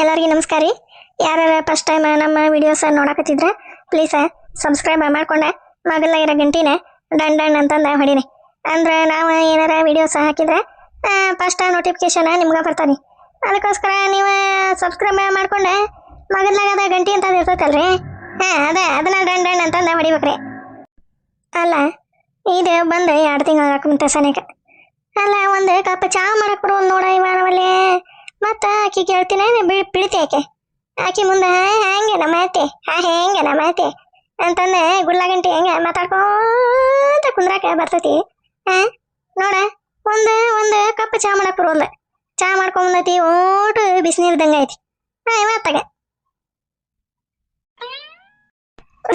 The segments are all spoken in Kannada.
ಎಲ್ಲರಿಗೂ ನಮಸ್ಕಾರ ರೀ. ಯಾರು ಫಸ್ಟ್ ಟೈಮ್ ನಮ್ಮ ವಿಡಿಯೋಸ್ ನೋಡಕತ್ತಿದ್ರೆ ಪ್ಲೀಸ್ ಸಬ್ಸ್ಕ್ರೈಬ್ ಮಾಡ್ಕೊಂಡೆ ಮಗಲ ಇರೋ ಗಂಟಿನ ಡನ್ ಡನ್ ಅಂತಂದ ಹೊಡೀನಿ ಅಂದ್ರೆ ನಾವು ಏನಾರ ವಿಡಿಯೋಸ್ ಹಾಕಿದ್ರೆ ಫಸ್ಟ್ ನೋಟಿಫಿಕೇಶನ್ ನಿಮ್ಗೆ ಬರ್ತಾನೆ ಅದಕ್ಕೋಸ್ಕರ ನೀವು ಸಬ್ಸ್ಕ್ರೈಬ್ ಮಾಡ್ಕೊಂಡೆ ಮಗಲ್ನಾಗದ ಗಂಟಿ ಅಂತ ಇರ್ತೈತಲ್ರಿ. ಹಾಂ, ಅದೇ, ಅದನ್ನ ಡನ್ ಡನ್ ಅಂತಂದ ಹೊಡಿಬೇಕ್ರಿ. ಅಲ್ಲ, ಇದು ಬಂದು ಎರಡು ತಿಂಗಳು ಹಾಕೊಂತ ಸನೇಕ. ಅಲ್ಲ, ಒಂದು ಕಪ್ ಚಾ ಮಾಡಕ್ ಬರೋ ನೋಡ ಇವಾರವಲ್ಲೇ ಮತ್ತ ಆಕಿ ಕೇಳ್ತೀನಿ ಬಿಡ್ತಿ ಆಕೆ? ಆಕಿ ಮುಂದೆ ಹೆಂಗೆ ನಮ್ಮ ಅತ್ತೆ ಹಾ, ಹೆಂಗೆ ನಮ್ಮ ಅತ್ತೆ ಅಂತಂದೆ ಗುಳ್ಳಗಂಟಿ ಹೆಂಗೆ ಮಾತಾಡ್ಕೊಂತ ಕುಂದ್ರಾಕ ಬರ್ತತಿ. ಹಾ, ನೋಡ, ಒಂದು ಒಂದು ಕಪ್ ಚಾ ಮಾಡಕ್ಕೆ ಬರೋಲ್ಲ ಚಾ ಮಾಡ್ಕೊಂಬಂದೈತಿ ಓಟು ಬಿಸಿನೀರ್ದಂಗೆ ಐತಿ. ಹಾಂ ಇವತ್ತಾಗ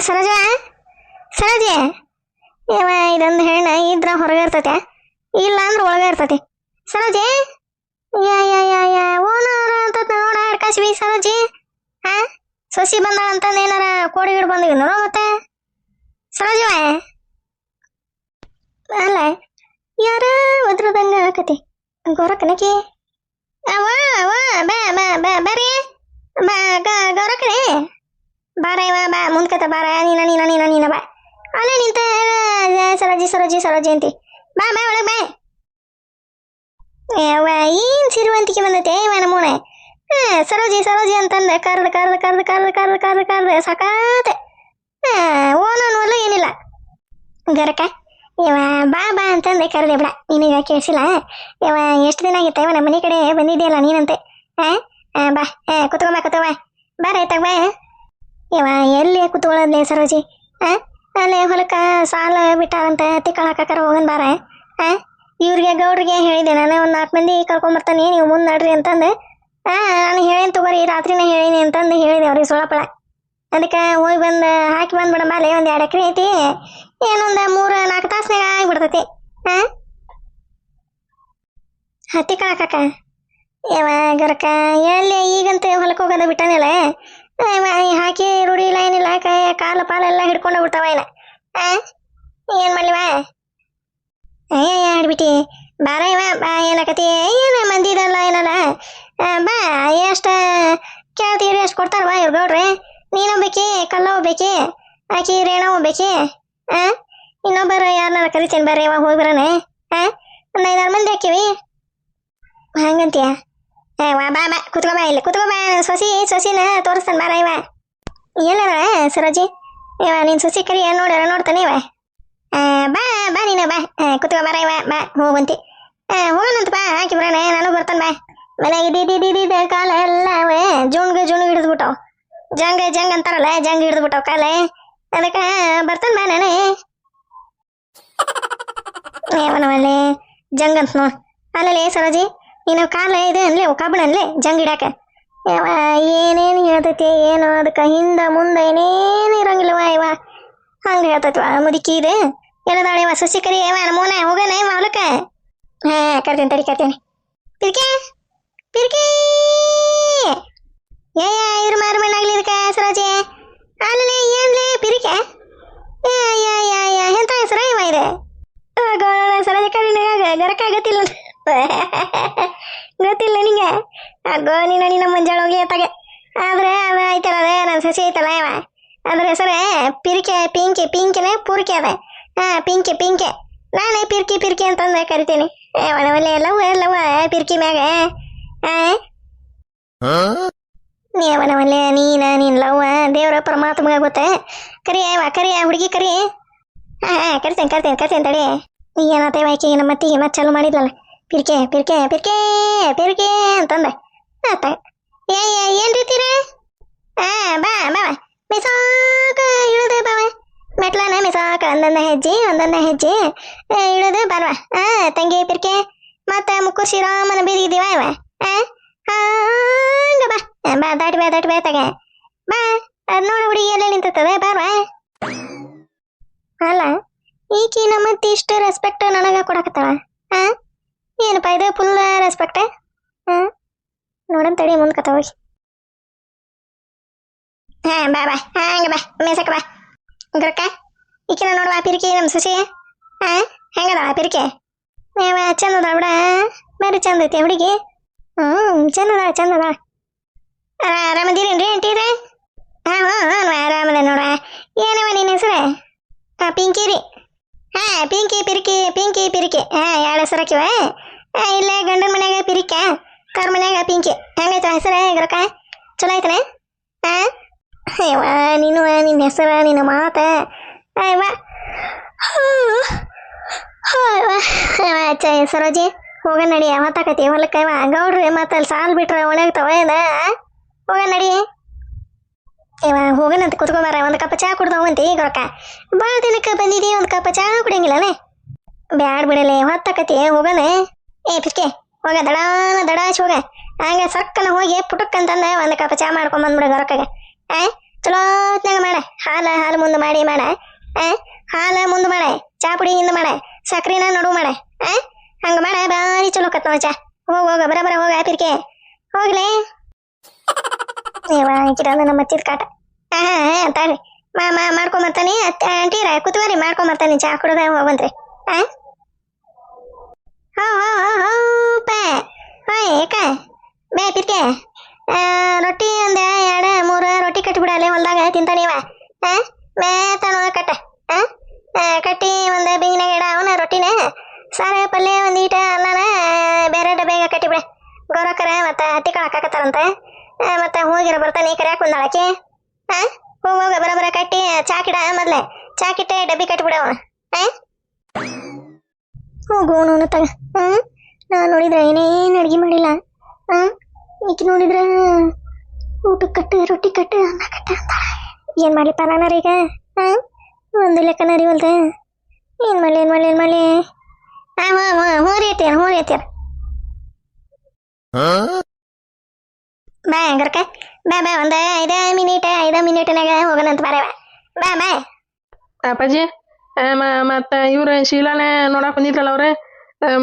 ಸರೋಜ, ಸರೋಜೆ, ಇವ ಇದೊಂದು ಹೆಣ್ಣ ಇದ್ರ ಹೊರಗೆ ಇರ್ತೈತೆ ಇಲ್ಲ ಅಂದ್ರೆ ಒಳಗೆ ಇರ್ತೈತಿ. ಸರೋಜಿ ಯಾ ಯಾ ಯಾ ಯಾ. ಓನರ್ ಅಂತ ನೋಡ ಹಿಡ್ಕಾಸಿವಿ ಸರೋಜಿ ಹಾ ಸೊಸಿ ಬಂದ ಅಂತ ಏನಾರ ಕೋಡಿ ಗಿಡ ಬಂದಿವಿ ನೋಡು ಮತ್ತೆ. ಸರೋಜಿ ಅಲ್ಲ, ಯಾರ ಒದ್ರದಂಗ ಆಕತಿ? ಗೊರಕನಕಿ ಅವ ಅವ ಬಾ ಬಾ ಬಾ ಬರ್ರಿ ಬಾ ಗೌರಕನೇ ಬಾರ ಇವ ಬಾ ಮುಂದ್ಕತ ಬಾರ. ನೀನ ನೀನ ನೀನ ನೀನ, ಬಾ. ಅಲ್ಲೇ ನಿಂತ ಸರೋಜಿ ಸರೋಜಿ ಸರೋಜಿ ಅಂತಿ. ಬಾ ಬಾ, ಒಳಗೆ ಬಾ. ಯಾವ ಏನ್ ಸಿರುವಂತಿಕೆ ಬಂದೈತೆ? ಇವ ನಮ್ಮೂನೆ. ಹಾ ಸರೋಜಿ ಸರೋಜಿ ಅಂತಂದ ಕರ್ದು ಕರ್ದು ಕರ್ದು ಕರ್ದು ಕರ್ದು ಕರ್ದು ಕರ್ದು ಸಕಾತೆ. ಓನೋನು ಏನಿಲ್ಲ. ಗರಕ, ಇವ ಬಾ ಬಾ ಅಂತಂದೆ, ಕರೆದೆ ಬಿಡ. ನಿನಗೆ ಕೇಳಿಸಿಲ್ಲ? ಇವ ಎಷ್ಟು ದಿನ ಆಗಿತ್ತ? ಇವ ನಮ್ಮ ಮನೆ ಕಡೆ ಬಂದಿದೆಯಲ್ಲ ನೀನಂತೆ? ಹಾ ಬಾ ಕುತ್ಕೊಂಬ ಕುತ್ಕೊಂಬ. ಬಾರ ಬಾ. ಇವ ಎಲ್ಲಿ ಕುತ್ಕೊಳ್ಳೋದ್ಲೆ ಸರೋಜಿ? ಹಾ ಅಲ್ಲೇ ಹೊಲಕ್ಕ ಸಾಲ ಬಿಟ್ಟಾರಂತ ತಿಕ್ಕಳ ಹಾಕಕಾರ ಹೋಗನ್ ಬಾರ? ಹಾ ಇವ್ರಿಗೆ ಗೌಡ್ರಿಗೆ ಹೇಳಿದೆ? ನಾನು ಒಂದು ನಾಲ್ಕು ಮಂದಿ ಕರ್ಕೊಂಬರ್ತಾನೆ ನೀವು ಮುಂದೆ ನಡ್ರಿ ಅಂತಂದು. ಹಾ ನಾನು ಹೇಳೇನ್ ತಗೋರಿ? ರಾತ್ರಿನೇ ಹೇಳೀನಿ ಅಂತಂದು ಹೇಳಿದೆ ಅವ್ರಿಗೆ ಸೊಳಪಳ. ಅದಕ್ಕೆ ಹೋಗಿ ಬಂದು, ಹಾಕಿ ಬಂದ್ಬಿಡ ಬಾಲೆ ಒಂದು ಎರಡು ಎಕರೆ ಐತಿ. ಏನೊಂದು ಮೂರು, ನಾಲ್ಕು ತಾಸ್ನಾಗ ಆಗಿಬಿಡ್ತೈತಿ. ಹಾ ಹತ್ತಿ ಕಳಕಕ್ಕ ಯಾವ ಗರಕ ಎಲ್ಲಿ ಈಗಂತ ಹೊಲಕ್ಕೆ ಹೋಗೋದ ಬಿಟ್ಟನಿಲ್ಲ ಹಾಕಿ ರೂಢಿ ಇಲ್ಲ ಏನಿಲ್ಲ ಕಾಲು ಕಾಲ, ಪಾಲ ಹಿಡ್ಕೊಂಡು ಬಿಡ್ತಾವ ಏನ? ಆ? ಏನು ಮಾಡ್ಲಿವ? ಅಯ್ಯ ಆಡ್ಬಿಟ್ಟಿ ಬಾರ ಇವ, ಬಾ ಏನಕತಿ ಏನು ಮಂದಿ ಇದಲ್ಲ ಏನಲ್ಲ ಬಾ, ಎಷ್ಟು ಕೇಳ್ತೀರಿ ಎಷ್ಟು ಕೊಡ್ತಾರ ಬಾ ಇವ್ರು ಗೌಡ್ರಿ. ನೀನು ಒಬ್ಬೇಕಿ ಕಲ್ಲ ಹೋಗ್ಬೇಕಿ ಆಕಿ ರೇಣ ಹೋಗ್ಬೇಕಿ ಆ? ಇನ್ನೊಬ್ಬರು ಯಾರನ್ನಾರ ಕರಿತೀನಿ ಬರ್ರಿ ಯಾವಾಗ ಹೋಗಿ ಬರೋಣ, ಆ? ಒಂದು ಐದಾರು ಮಂದಿ ಹಾಕಿವಿ. ಹಂಗಂತೀಯ? ಏ, ವಾ, ಬಾ ಬಾ, ಕುತ್ಕೋ ಬಾ ಇಲ್ಲಿ ಬಾ, ಸೊಸಿ, ಸೊಸಿನ ತೋರಿಸ್ತಾನೆ ಬಾರ ಇವ. ಎಲ್ಲರ, ಸರೋಜಿ? ಇವ, ನೀನು ಸೊಸಿ ಕರಿ ನೋಡ್ಯಾರ ನೋಡ್ತಾನೆ ಇವ. ಬಾ ಬಾ ನೀನು ಬಾ. ಆ, ಕುತ್ಕೋ ಬಾರ ಇವ ಬಾ ಹೋಗಂತಿ ಹೋಗೋಣಂತ ಬಾ ಹಾಕಿ ಬರೋಣ ನಾನು ಬರ್ತಾನೆ ಬಾ. ಮನೆಗೆ ಇದ್ದಿದ್ದಿದ್ದ ಕಾಲ ಎಲ್ಲವೇ ಜುಣ್ಗ ಜುಣ್ಗ ಹಿಡಿದ್ಬಿಟ್ಟವು. ಜಂಗ ಜಂಗ್ ಅಂತಾರಲ್ಲ ಜಂಗ್ ಹಿಡಿದ್ಬಿಟ್ಟವು ಕಾಲ. ಅದಕ್ಕೆ ಬರ್ತಾನೆ ಬಾ ನಾನೇ. ಏವನವಲ್ಲಿ ಜಂಗ್ ಅಂತ ನೋಡ್. ಅಲ್ಲಲ್ಲಿ ಸರೋಜಿ ನೀನು ಕಾಲ ಇದೆ ಅನ್ಲಿ ಕಬ್ಬಣ ಅನ್ಲಿ ಜಂಗ್ ಇಡಾಕ ಯಾವ ಏನೇನು ಹೇಳ್ತೈತಿ ಏನು ಅದಕ್ಕೆ ಹಿಂದ ಮುಂದೆ ಏನೇನು ಇರಂಗಿಲ್ಲವ ಇವ. ಹಂಗೆ ಹೇಳ್ತೈತಿವ ಮುದುಕಿ ಇದೆ. ಎಲ್ಲದಾಳೆ ಇವ ಸಸಿ ಕರಿ ಇವ ನಮ್ಮೂನ ಹೋಗಣ ಇವ ಹೊಲಕ್ಕೆ ಹಾ ಕರ್ತೀನಿ ತಡಿ ಕರ್ತೀನಿ ಪಿರ್ಕೆ ಪಿರ್ಕೆ ಏ ಇದ್ರ ಮಾರು ಮಣ್ಣಾಗ್ಲಿ ಇದಕ್ಕೆ ಸರೋಜಿ ಅಲ್ಲೇ ಏನ್ಲೇ ಪಿರಿಕೆ ಏ ಯಾ ಯಾ ಯಾ ಎಂತ ಹೆಸರ ಇವ ಇದೆ ಸರೋಜ ಕರಿ ಗರಕ ಗೊತ್ತಿಲ್ಲ ಗೊತ್ತಿಲ್ಲ ನಿಂಗೆ ಅಗೋ ನೀನು ನಿನ್ನ ಮುಂಜಾಳೆ ಹೋಗ್ಲಿ ಅತ್ತಾಗೆ ಆದ್ರೆ ಅದು ಐತಲ್ಲ ಅದೇ ನನ್ನ ಸಸಿ ಐತಲ್ಲ ಇವ ಅದ್ರ ಹೆಸರೇ ಪಿರಿಕೆ ಪಿಂಕಿ ಪಿಂಕಿನೇ ಪೂರ್ಕೆ ಅದ ಹಾ ಪಿಂಕಿ ಪಿಂಕೆ ನಾನೇ ಪಿರ್ಕಿ ಪಿರ್ಕಿ ಅಂತಂದು ಕರಿತೀನಿ ಏ ಒಳ್ಳೆ ಎಲ್ಲವ ಎಲ್ಲವ ಪಿರ್ಕಿ ಮ್ಯಾಗ ಆ ನೀವನವಲ್ಲೇ ನೀನ ನೀನ್ ಲವ್ವ ದೇವ್ರ ಪರಮಾತ್ಮಗ ಗೊತ್ತೇ ಕರಿ ಅವ ಕರಿ ಆ ಹುಡುಗಿ ಕರಿ ಹಾ ಹಾ ಕರಿತೇನೆ ಕರಿತೇನೆ ಕರಿತೇನೆ ತಡಿ ಏನಾತೇವ ಆಕಿ ನಮ್ಮ ಅತ್ತಿಗೆ ಮತ್ತೆ ಚಾಲು ಮಾಡಿದ್ಲಲ್ಲ ಪಿರ್ಕೆ ಪಿರ್ಕೆ ಪಿರ್ಕೆ ಪಿರ್ಕೆ ಅಂತಂದೆ ಆತ ಏ ಏ, ಏನ್ ರೀತಿರ ಹಾ ಬಾ ಬಾ ಮಿಸಾಕ ಇಳಿದು ಬಾವ ಮೆಟ್ಲನ ಮಿಸಾಕ ಒಂದೊಂದ ಹೆಜ್ಜೆ ಒಂದೊಂದ ಹೆಜ್ಜೆ ಏ, ಇಳಿದು ಬಲ್ವ ಹಾ ತಂಗಿ ಪಿರ್ಕೆ ಮತ್ತ ಮುಕ್ಕು ಶ್ರೀರಾಮನ ಬೀದಿಗಿದ್ದೀವ ಇವ ಹಾ ಹಂಗ ಬಾ ಆ, ಬಾ ದಾಟಿ ಬಾ ದಾಟಿ ಬಾ ತಗ ಬಾ ಅದ್ ನೋಡು ಹುಡುಗಿ ಎಲ್ಲ ನಿಂತದ ಬಾರ್ವಾ ಅಲ್ಲ ಈಕಿ ನಮ್ಮತ್ತಿ ಇಷ್ಟು ರೆಸ್ಪೆಕ್ಟ್ ನನಗ ಕೊಡಕತ್ತಾಳ ಹಾ ಏನಪ್ಪ ಇದು ಫುಲ್ ರೆಸ್ಪೆಕ್ಟ್ ಹಾ ನೋಡನ್ ತಡಿ ಮುಂದ್ ಕತ ಹೋಗಿ ಹಾ ಬಾ ಬಾ ಹಂಗ ಬಾ ಮೇಸಕ ಬಾ ಗರಕ ಈಕಿನ ನೋಡುವ ಪಿರಿಕಿ ನಮ್ಮ ಸಸಿ ಹಾ ಹೆಂಗದ ಪಿರಿಕೆ ಏವ ಚಂದ ಅದ ಬಿಡ ಬೇರೆ ಚಂದ ಐತಿ ಹುಡುಗಿ ಹ್ಮ್ ಚಂದ ಅದ ಚಂದ ಅದ ಆರಾಮದಿರೇನ್ರಿ ಅಂಟಿದ್ರೆ ಹಾಂ ಹಾಂ ಹಾಂ ಆರಾಮದ ನೋಡ ಏನವ ನಿನ್ನ ಹೆಸರು ಹಾಂ ಪಿಂಕಿ ರೀ ಹಾಂ ಪಿಂಕಿ ಪಿರಿಕಿ ಪಿಂಕಿ ಪಿರಿಕಿ ಹಾಂ ಎರಡು ಹೆಸರು ಹಾಕಿವ ಹಾಂ ಇಲ್ಲೇ ಗಂಡನ ಮನ್ಯಾಗ ಪಿರಿಕ ಕರ್ ಮನ್ಯಾಗ ಪಿಂಕಿ ಹೆಂಗೈತ ಹೆಸರು ಗರಕ ಚಲೋ ಐತನೆ ಹಾಂ ಅಯ್ಯವ್ವ ನೀನು ನಿನ್ನ ಹೆಸರು, ನಿನ್ನ ಮಾತ. ಅಯ್ಯವ್ವ. ಸರೋಜಿ ಹೋಗ ನಡಿ ಮಾತಾಕತಿ ಹೊಲಕ್ಕೆ ಗೌಡ್ರಿ ಮತ್ತೆ ಅಲ್ಲಿ ಸಾಲ್ ಬಿಟ್ರೆ ಒಣಗ್ತಾವ ಏನ? ಹೋಗ ನಡಿ. ಇವ ಹೋಗನಂತ ಕುತ್ಕೊಂಬಾರ, ಒಂದು ಕಪ್ ಚಾ ಕುಡ್ದವಂತಿ ಗೊರಕ ಭಾಳ ದಿನಕ್ಕೆ ಬಂದಿದಿ, ಒಂದು ಕಪ್ ಚಹಾ ಕುಡಿಯಂಗಿಲ್ಲನೆ ಬ್ಯಾಡ್ ಬಿಡಲೆ ಹೊತ್ತಾಕತಿ ಹೋಗನ ಏ ಪಿಕ್ಕೆ ಹೋಗ, ದಡಾನ ದಡಾಚ್ ಹೋಗ. ಹಂಗೆ ಹೋಗಿ ಪುಟಕ್ ಅಂತಂದ, ಒಂದು ಕಪ್ ಚಾ ಮಾಡ್ಕೊಂಡ್ ಬಂದ್ಬಿಡ ಗೊರಕಗೆ ಆ ಚಲೋತ್ನಾಗ ಮಾಡ. ಹಾಲು ಹಾಲು ಮುಂದೆ ಮಾಡಿ ಮಾಡ. ಹಾಲು ಮುಂದೆ ಮಾಡ. ಚಾ ಪುಡಿ ಹಿಂದೆ ಮಾಡ. ಸಕ್ರೆನ ನಡು ಮಾಡ. ಹಂಗ ಮಾಡ. ಬಾರಿ ಚಲೋ ಕತ್ ಚಾ. ಹೋಗ ಹೋಗ ಬರ ಬರ ಹೋಗ ಆಪಿರ್ಕೆ ಹೋಗ್ಲೇ. ಇವ ನಮ್ಮ ಮಚ್ಚಿದ ಕಾಟ. ಹಾ ಹಾ ಹಾ ತಾಳ್ರಿ ಮಾ ಮಾ ಮಾಡ್ಕೊಂಬರ್ತಾನೆ ರೀ ಕುತ್ಕೋರಿ ಮಾಡ್ಕೊಂಬರ್ತಾನೆ ಚಾ ಕುಡ್ದ ಹೋಗಂತ್ರಿ ಆ? ಹೋ ಹೋ ಹೋ ಹೋ ಪಾ. ಹಾಯ್ ಏಕ. ಬೇ ಪಿರ್ಕೆ ಆ, ರೊಟ್ಟಿ ಒಂದ ಎರಡು, ಮೂರ, ರೊಟ್ಟಿ ಕಟ್ಟಿಬಿಡಲೆ ಹೊಲ್ದಾಗ ತಿಂತಾನಿವ ಆ ಮೇತಾನ ಕಟ್ಟ. ಕಟ್ಟಿ ಒಂದು ಬಿಂಗಿನಾಗ ಇಡ ಅವನ ರೊಟ್ಟಿನ. ಸಾರ, ಪಲ್ಯ, ಒಂದು ಈಟ ಅಲ್ಲನ ಬೇರೆ ಡಬ್ಯಾಗ ಕಟ್ಟಿಬಿಡ. ಗೌರಕ್ಕರ ಮತ್ತೆ ಹತ್ತಿ ಕಾಳು ಹಾಕಾಕತ್ತಾರಂತ ಹೋಗಿರ ಬರ್ತಾನೆ ಕರ್ಯಾಕ ಬಂದಾಳಕ್ಕೆ ಹಾ ಹೋಗ ಹೋಗ, ಬರ ಬರ ಕಟ್ಟಿ ಚಾಕಿಡ ಮೊದ್ಲೆ. ಚಾಕಿಟ್ಟೆ ಡಬ್ಬಿ ಕಟ್ಟಿಬಿಡ ಅವನ. ಆ ಹೋಗು ಅವನು ತಗ. ಹ್ಮ್? ನಾ ನೋಡಿದ್ರೆ ಏನೇನು ಅಡ್ಗೆ ಮಾಡಿಲ್ಲ. ಹ್ಮ್? ಈಕಿ ನೋಡಿದ್ರ ಊಟ ಕಟ್ಟು ರೊಟ್ಟಿ ಕಟ್ಟು ಅನ್ನ ಕಟ್ಟು ಅಂತಾಳ ಏನ್ ಮಾಡ್ಲಿಪ್ಪ ನಾನಾರ ಈಗ? ಹಾ ಒಂದು ಲೆಕ್ಕ ನರಿವಲ್ದ. ಏನ್ ಮಾಡ್ಲಿ ಏನ್ ಮಾಡ್ಲಿ ಏನ್ ಮಾಡ್ಲಿ? ಹಾ ಹಾ ಹಾ ಹ್ಞೂ ರೀ ಅತ್ತೀರ ಹ್ಞೂ ರೀ ಅತ್ತೀರ ಬಾ ಹಂಗಾರಕ? ಬಾ ಬಾ ಒಂದ ಐದ ಮಿನಿಟ್ ಐದ ಮಿನಿಟ್ನಾಗ ಹೋಗೋಣಂತ ಬಾರವ ಬಾ ಬಾ. ಅಪ್ಪಾಜಿ ಆ, ಮ- ಮತ್ತ ಇವ್ರ ಶೀಲಾನ ನೋಡಕ್ ಬಂದಿದ್ರಲ್ಲ ಅವ್ರೆ?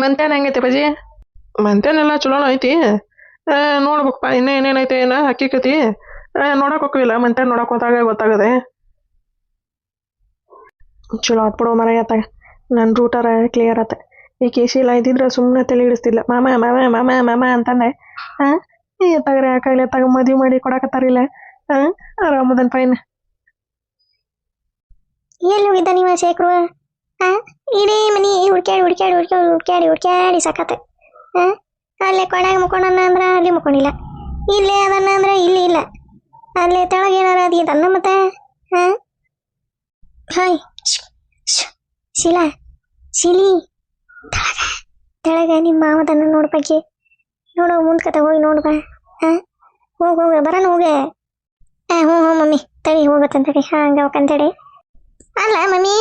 ಮಂತ್ಯಾನ ಹೆಂಗೈತೆ ಅಪ್ಪಾಜಿ? ಮಂತ್ಯಾನೆಲ್ಲ ಚಲೋ ಐತಿ. ಆ, ನೋಡ್ಬೇಕಪ್ಪ ಇನ್ನೇ ಏನೇನೈತೆ ಏನ ಹಕ್ಕಿಕತಿ ನೋಡಕ್ ಹೋಗ್ವಿಲ್ಲ ಮಂತ್ಯಾನ ನೋಡಕ್ ಹೋದಾಗ ಗೊತ್ತಾಗದೆ. ಚಲೋ ಆತ್ಬಿಡೋ ಮರ ಆತಾಗ ನನ್ನ ರೂಟರ ಕ್ಲಿಯರ್ ಆತ. ಈಕೆ ಶೀಲ ಇದ್ದಿದ್ರೆ ಸುಮ್ಮನೆ ತಲೆ ಹಿಡಿಸ್ತಿಲ್ಲ ಮಾಮ ಮಾಮ ಮಾಮ ಮಾಮ ಅಂತಂದೆ. ಹಾಂ ಎತ್ತಾಗ್ರೆ ಯಾಕಾಗ್ಲಿ ಎತ್ತಾಗ ಮದುವೆ ಮಾಡಿ ಕೊಡಕತ್ತಾರಿಲ್ಲ ಹಾಂ ಆರಾಮದನ್ ಫೈನ್ ಎಲ್ಲಿ ಹೋಗಿದ್ದ ನೀವ ಶೇಖರು? ಹಾಂ ಇಡೀ ಮನಿ ಹುಡ್ಕ್ಯಾಡಿ ಹುಡ್ಕ್ಯಾಡಿ ಹುಡ್ಕ್ಯಾಡಿ ಹುಡ್ಕ್ಯಾಡಿ ಹುಡ್ಕ್ಯಾಡಿ ಸಾಕತ್ತೆ ಹಾ ಅಲ್ಲೇ ಕೊಡಾಗ ಮುಕ್ಕೊಂಡನ ಅಂದ್ರೆ ಅಲ್ಲಿ ಮುಕ್ಕೊಂಡಿಲ್ಲ. ಇಲ್ಲೇ ಅದನ್ನ ಅಂದ್ರೆ ಇಲ್ಲಿ ಇಲ್ಲ. ಅಲ್ಲೇ ತೆಳಗೆ ಏನಾರ ತನ್ನ ಮತ್ತೆ? ಹಾಂ? ಹಾಯ್. ಶಿಲ. ಶೀಲಾ. ತೆಳಗ ತೆಳಗ ನಿಮ್ಮ ಮಾವದನ್ನ ನೋಡ್ ಬಗ್ಗೆ. ನೋಡು ಮುಂದ್ ಕತೆ ಹೋಗಿ ನೋಡು ಹಾಂ ಹಾ? ಹೋಗ ಹೋಗ ಬರೋಣ ಹೋಗೆ. ಹಾ ಹ್ಞೂ ಹ್ಞೂ ಮಮ್ಮಿ. ತಡಿ ಹೋಗತ್ತಂತಡಿ ಹಂಗ ಹೇಳಿ ಅಲ್ಲ ಮಮ್ಮಿ,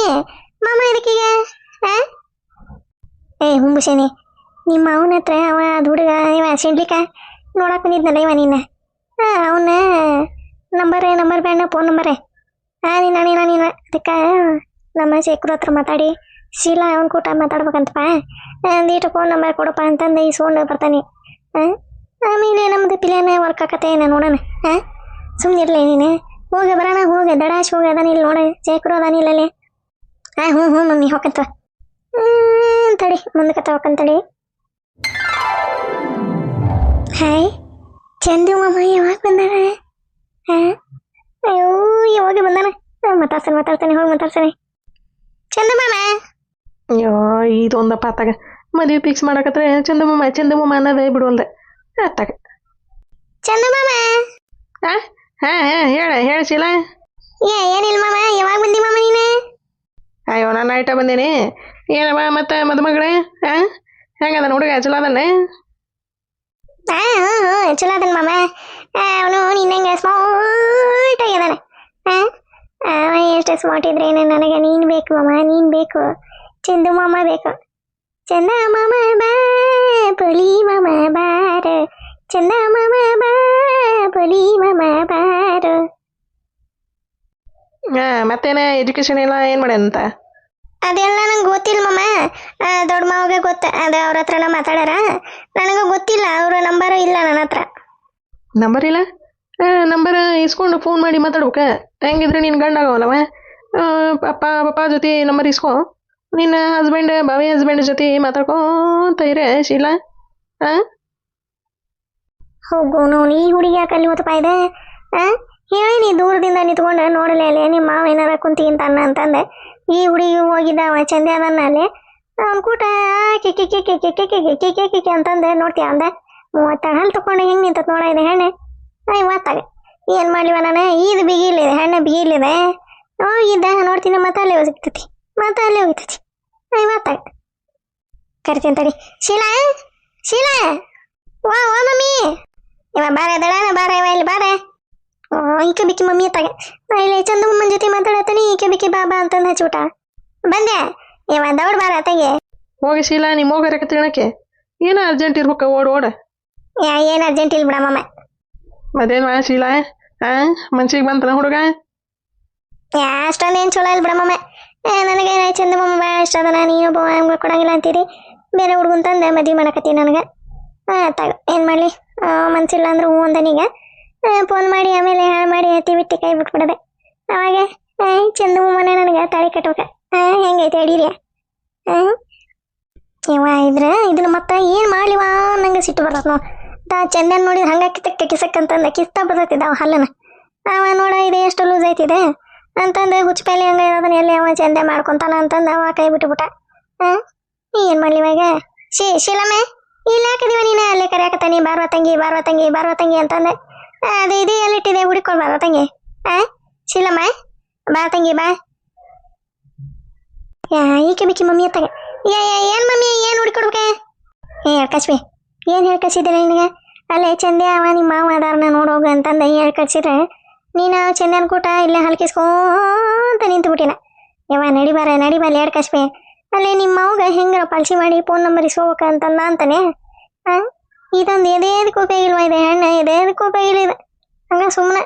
ಮಾಮ ಇದಕ್ಕೀಗ ಹಾಂ? ಏ, ಹುಂಬುಸೇನಿ. ನಿಮ್ಮ ಅವನ ಹತ್ರ ಅವ ಅದ್ ಹುಡುಗ ಇವ ಸಿಡ್ಲಿಕ್ಕ ನೋಡಕ್ ಬಂದಿದ್ನಲ್ಲ ಇವ ನಿನ್ನ ಅವನ ನಂಬರ್ ನಂಬರ್ ಬೇಡ ಫೋನ್ ನಂಬರೇ ಹಾ ನೀನ ನೀನ ನೀನ ಅದಕ್ಕೆ ನಮ್ಮ ಶೇಖರ್ ಹತ್ರ ಮಾತಾಡಿ ಶೀಲಾ ಅವನ ಕೂಟ ಮಾತಾಡ್ಬೇಕಂತಪ್ಪ ಒಂದೀಟು ಫೋನ್ ನಂಬರ್ ಕೊಡಪ್ಪ ಅಂತಂದು ಇಸ್ಕೊಂಡು ಬರ್ತಾನೆ ಹಾಂ ಆಮೇಲೆ ನಮ್ದು ಪ್ಲಾನ್ ವರ್ಕ್ ಆಕತ್ತೆ ಏನ ನೋಡೋಣ ಹಾಂ ಸುಮ್ಮನಿರ್ಲಿ ನೀನು ಹೋಗ ಬರೋಣ ಹೋಗ ದಡಾಶ್ ಹೋಗ ಅದಾನಿಲ್ಲ ನೋಡ ಶೇಖರು ಅದಾನಿಲ್ಲ ಅಲ್ಲಿ ಹಾ ಹ್ಞೂ ಹ್ಞೂ ಮಮ್ಮಿ ಹೋಗಂತ ಹ್ಮ್ ತಡಿ ಮುಂದಕ್ಕೆ ತಗೋಕಂತಡಿ ಹಾಯ್. ಚಂದು ಮಾಮ ಯಾವಾಗ ಬಂದಾನ ಹಾ? ಅಯ್ಯೋ ಯಾವಾಗ ಬಂದಾನ? ಆ, ಮಾತಾಡ್ತಾನೆ ಮಾತಾಡ್ತಾನೆ ಹೋಗಿ ಮಾತಾಡ್ತಾನೆ ಚಂದು ಮಾಮ. ಅಯ್ಯೋ ಇದೊಂದಪ್ಪ ಆತಾಗ ಮದುವೆ ಫಿಕ್ಸ್ ಮಾಡಕತ್ರೆ ಚಂದಮಮ್ಮ ಚಂದಮಮ್ಮ ಅನ್ನೋದೇ ಬಿಡುವಲ್ದೆ ಅತ್ತಾಗ. ಚಂದು ಮಾಮ. ಹಾ ಹಾ ಹಾ ಹೇಳ ಹೇಳ ಶೀಲ. ಏ ಏನಿಲ್ಲ ಮಾಮ ಯಾವಾಗ ಬಂದಿ ಮಾಮ ನೀನು? ಅಯ್ಯೋ ನಾನು ಐಟ ಬಂದೇನಿ. ಏನಮ್ಮ ಮತ್ತೆ ಮದುಮಗಳೇ? ಹಾ ಹೆಂಗದ ಹುಡುಗ? ಚಲೋ ಹ್ಞೂ ಚಲೋ ಅದನ್ ಮಾಮ. ಅವನು ನಿನ್ನಂಗೆ ಸ್ಮಾರ್ಟ್ ಅವ ಎಷ್ಟು ಸ್ಮಾರ್ಟ್ ಇದ್ರೇನು ನನಗೆ ನೀನ್ ಬೇಕು ಅಮ್ಮ ನೀನ್ ಬೇಕು. ಚಂದು ಮಾಮ ಬೇಕು. ಚಂದ ಮಾಮ ಬಾ, ಪುಲಿ ಮಾಮ ಬಾರ. ಚಂದ ಮಾಮ ಬಾ, ಪುಲಿ ಮಾಮ ಬಾರ. ಮತ್ತೇನ ಎಜುಕೇಶನ್ ಎಲ್ಲ ಏನು ಮಾಡ್ಯಾನಂತ ಅದೆಲ್ಲ ನಂಗೆ ಗೊತ್ತಿಲ್ಲ ಮಮ್ಮ ದೊಡ್ಡ ಮಾವಗೆ ಗೊತ್ತ. ಅದು ಅವ್ರ ಹತ್ರನ ಮಾತಾಡ್ಯಾರ. ನನಗೆ ಗೊತ್ತಿಲ್ಲ. ಅವ್ರ ನಂಬರು ಇಲ್ಲ ನನ್ನ ಹತ್ರ. ನಂಬರ್ ಇಲ್ಲ? ನಂಬರ್ ಇಸ್ಕೊಂಡು ಫೋನ್ ಮಾಡಿ ಮಾತಾಡ್ಬೇಕ? ಹೆಂಗಿದ್ರೆ ನಿನ್ನ ಗಂಡ ಆಗವಲ್ಲವ? ಆ, ಪಪ್ಪ ಜೊತೆ ನಂಬರ್ ಇಸ್ಕೊ. ನಿನ್ನ ಹಸ್ಬೆಂಡ್ ಬಾವಿ ಹಸ್ಬೆಂಡ್ ಜೊತೆ ಮಾತಾಡ್ಕೊಂತ ಇರ ಶೀಲಾ. ಹಾಂ ಹೋಗು ನೋವು ಈ ಹುಡುಗಿ ಯಾಕೆ ಅಲ್ಲಿ ಇದೆ? ಆ? ಹೇಳಿ ನೀ ದೂರದಿಂದ ನಿಂತ್ಕೊಂಡು ನೋಡಲೇ ಅಲ್ಲಿ ನಿಮ್ಮ ಮಾವ ಏನಾರ ಕುಂತಿಗಿಂತ ಅನ್ನ ಅಂತಂದೆ. ಈ ಹುಡುಗಿ ಹೋಗಿದ್ದಾವ ಚಂದೆ ಅದನ್ನ ಅಲ್ಲಿ ಅವ್ನ ಕೂಟ ಕಿಕ್ಕಿ ಕಿಕ್ಕಿ ಕಿಕ್ಕಿ ಕಿಕ್ಕಿ ಕಿಕ್ಕಿ ಕಿಕ್ಕಿ ಅಂತಂದೆ, ನೋಡ್ತೀಯ ಅಂದೆ. ಮೂವತ್ತೆರಡು ಹಲ್ ತಕೊಂಡು ಹೆಂಗೆ ನಿಂತತ್ ನೋಡ ಇದೆ ಹೆಣ್ಣೆ. ಐ ಮಾತಾಗ ಏನು ಮಾಡ್ಲಿವ ನಾನು? ಇದು ಬಿಗಿಲಿದೆ ಹೆಣ್ಣೆ ಬಿಗಿಲಿದೆ ಹೋಗಿದ್ದ ನೋಡ್ತೀನಿ, ಮತ್ತೆ ಅಲ್ಲೇ ಹೋಗಿರ್ತೈತಿ. ಮತ್ತೆ ಅಲ್ಲೇ ಹೋಗಿರ್ತೈತಿ. ಐ ಮಾತಾಗ ಕರಿತೀನಿ ತಡಿ. ಶೀಲಾ ಶೀಲಾ. ವಾ ವಾ, ಮಮ್ಮಿ. ಇವ ಬಾರೆ ದಡಾನ ಬಾರೆ, ಇವ ಇಲ್ಲಿ ಬಾರೆ. ಈಕೆ ಬಿಕ್ಕಿ ಮಮ್ಮಿ ಅತ್ತಾಗ ನಾ ಇಲ್ಲಿ ಚಂದಮ್ಮನ ಜೊತೆ ಮಾತಾಡತ್ತಾನೆ ಈಕೆ ಬಿಕ್ಕಿ ಬಾಬಾ ಅಂತಂದು ಹಚ್ಬಿಟ್ಟ ಬಂದೆ. ಇವ ದೌಡ್ ಬಾರ ಅತ್ತಗೆ ಹೋಗಿ ಶೀಲಾ ನಿಮ್ಮ ಹೋಗರಕ್ಕೆ ತಿಳಕ್ಕೆ ಏನೋ ಅರ್ಜೆಂಟ್ ಇರ್ಬೇಕು ಓಡ್ ಓಡ. ಏನು ಅರ್ಜೆಂಟ್ ಇಲ್ಲ ಬಿಡಮ್ಮ ಮಾ ಶೀಲಾ? ಹಾ ಮನ್ಸಿಗೆ ಬಂತನ ಹುಡುಗ? ಅಷ್ಟೊಂದೇನು ಚಲೋ ಇಲ್ಲ ಮಮ್ಮ ಏ ನನಗೆ ಚಂದಮ್ಮ ಭಾಳ ಇಷ್ಟ ಅದ ನಾನು ಹಂಗೆ ಕೊಡಂಗಿಲ್ಲ ಅಂತೀರಿ. ಬೇರೆ ಹುಡುಗನ್ ತಂದೆ ಮದ್ವೆ ಮಾಡಕತ್ತೀನಿ ನನಗೆ. ಹಾಂ ತಗ ಏನು ಮಾಡಲಿ? ಮನ್ಸಿಲ್ಲ ಅಂದ್ರೆ ಹ್ಞೂ ಅಂದನೀಗ. ಫೋನ್ ಮಾಡಿ, ಆಮೇಲೆ ಹಾಳು ಮಾಡಿ ಹತ್ತಿ ಬಿಟ್ಟು ಕೈ ಬಿಟ್ಬಿಡದೆ. ಅವಾಗ ಚಂದು ಮನೆ ನನಗೆ ತಾಳಿ ಕಟ್ಬೇಕ. ಹೆಂಗೈತೆ ಅಡೀರಿ ಯವ್ವ ಇವ ಇದ್ರ, ಇದನ್ನ ಮತ್ತೆ ಏನು ಮಾಡ್ಲಿವ ನಂಗೆ ಸಿಟ್ಟು ಬರ್ತದೆ ನೋ ತಾ ನೋಡಿದ್ರೆ ಹಂಗ ಕಿತ್ತಕ್ಕೆ ಕಿಸಕ್ಕಂತಂದ ಕಿಸ್ತ ಬರ್ತೈತಿದ್ದ ಅವ ಹಲ್ಲನ. ಅವ ನೋಡ, ಇದು ಎಷ್ಟು ಲೂಸ್ ಐತಿದೆ. ಅಂತಂದು ಹುಚ್ಚಪಲ್ಲಿ ಹಂಗ ಅದನ್ನ ಎಲ್ಲಿ ಅವ ಚಂದ ಮಾಡ್ಕೊಂತಾನ ಅಂತಂದು, ಅವ ಕೈ ಬಿಟ್ಟುಬಿಟ್ಟ ಹಾಂ ಏನು ಮಾಡ್ಲಿ ಇವಾಗ? ಶಿ ಶಿಲಮೆ ಇಲ್ಲ ಹಾಕಿದೀವ ನೀನು, ಅಲ್ಲೇ ನೀ ಬಾರ್ವ ತಂಗಿ ಬಾರ್ವ ತಂಗಿ ಬಾರ್ವ ತಂಗಿ ಅಂತಂದೆ. ಅದು ಇದು ಎಲ್ಲಿಟ್ಟಿದೆ? ಹುಡುಕೊಂಡು ಬಾ ತಂಗಿ? ಆ? ಶೀಲಮ್ಮ? ಬಾ ತಂಗಿ, ಬಾ. ಯಾ, ಈಕೆ ಬಿಕ್ಕಿ ಮಮ್ಮಿ ಅತ್ತಾಗ. ಯಾ ಯಾ ಏನು ಮಮ್ಮಿ? ಏನು ಹುಡುಕೊಡ್ಬೇಕೆ? ಏ ಹೇಳ್ಕಸ್ಬಿ ಏನು ಹೇಳ್ಕಸಿದ್ರೆ ನಿನಗೆ? ಅಲ್ಲೇ ಚಂದೆ ಅವ ನಿಮ್ಮ ಮಾವ ಅದಾರನ ನೋಡೋಗ ಅಂತಂದ ಹೇಳಿ ಕಳ್ಸಿದ್ರೆ ನೀನು ಚಂದನ್ ಕೂಟ ಇಲ್ಲೇ ಹಲ್ಕಿಸ್ಕೊಂತ ನಿಂತು ಬಿಟ್ಟಿನ ಯವ್ವ ನಡಿಬಾರ ನಡಿಬಾರ ಎರಡು ಕಸ್ಬಿ ಅಲ್ಲೇ ನಿಮ್ಮ ಮಾವಗ ಹೆಂಗಾರ ಪಾಲ್ಸಿ ಮಾಡಿ, ಫೋನ್ ನಂಬರ್ ಇಸ್ಕೋಬೇಕ ಅಂತಂದ ಅಂತಾನೆ. ಹಾಂ ಇದೊಂದು ಎದೇದಕ್ಕೆ ಉಪಯೋಗ ಇಲ್ವಾ ಇದೆ ಹೆಣ್ಣು ಎದೇದಕ್ಕೆ ಉಪಯೋಗ ಇಲ್ಲ ಇದು ಹಂಗ ಸುಮ್ಮನೆ